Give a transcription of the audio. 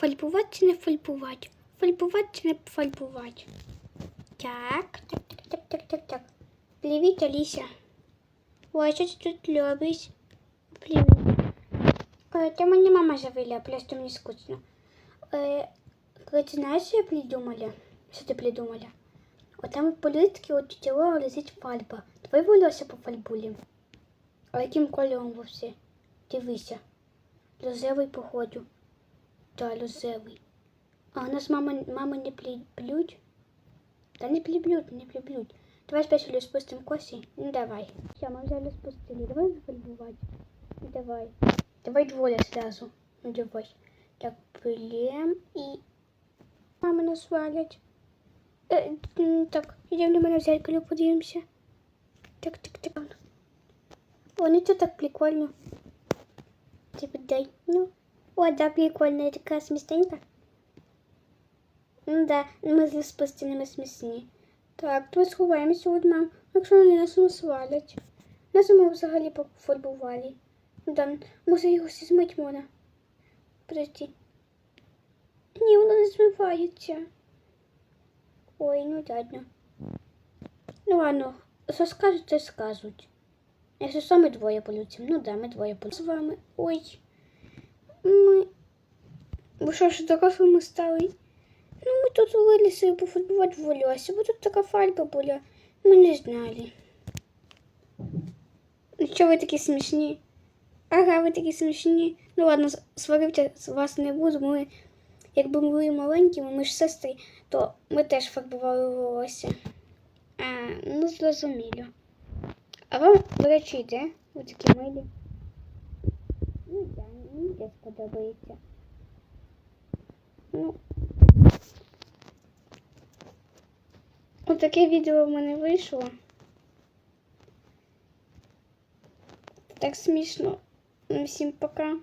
Фальбувати чи не фальбувати? Фальбувати чи не фальбувати? Так, так, так, так, так, так, так. Привіт, Аліся. Ой, що ти тут робиш? Привіт. Е, мені мама завела, просто мені скучно. Е, Короче, знаєш, що я придумала? Що ти придумала? От там політки от тіло лежить фальба. Твоє волосся по фальбулі. А яким кольором вовсе? Дивися. Лозевий походу. Да, лозевий. А у нас мама, мама не плють? Та не плюють, не плюють. Давай спочатку спустимо косі. Ну давай. Все, ми взяли спустили. Давай. Ну давай. Давай двоє сразу. Ну давай. Так, плем і... Мама нас свалять. Е, так, йдемо до мене в зеркало подивимося. Так, так, так. Вони тут так прикольно. Типа дай. Ну. О, да, прикольно, така смістенька. Ну да, ми з спустинами смісні. Так, то сховаємося від мам, якщо вони нас не свалять. Нас ми взагалі пофарбували. Ну да, може його всі змить можна. Подожди. Ні, воно не змивається. Ой, ну ладно. Ну ладно, що скажуть, то скажуть. Якщо що, двоє полюцім. Ну да, ми двоє полюцім. З вами. Ой. Що ж дорослими стали? Ну, ми тут вирішили пофарбувати волосся, бо тут така фарба була. Ми не знали. Ну, що ви такі смішні? Ага, ви такі смішні. Ну ладно, сварити вас не буду. Ми, якби ми були маленькими, ми ж сестри, то ми теж фарбували волосся. А, ну зрозуміло. А вам, до речі, йде? Ви такі милі. Ну да, мені теж подобається. Ну. Отаке відео в мене вийшло. Так смішно. Всім пока.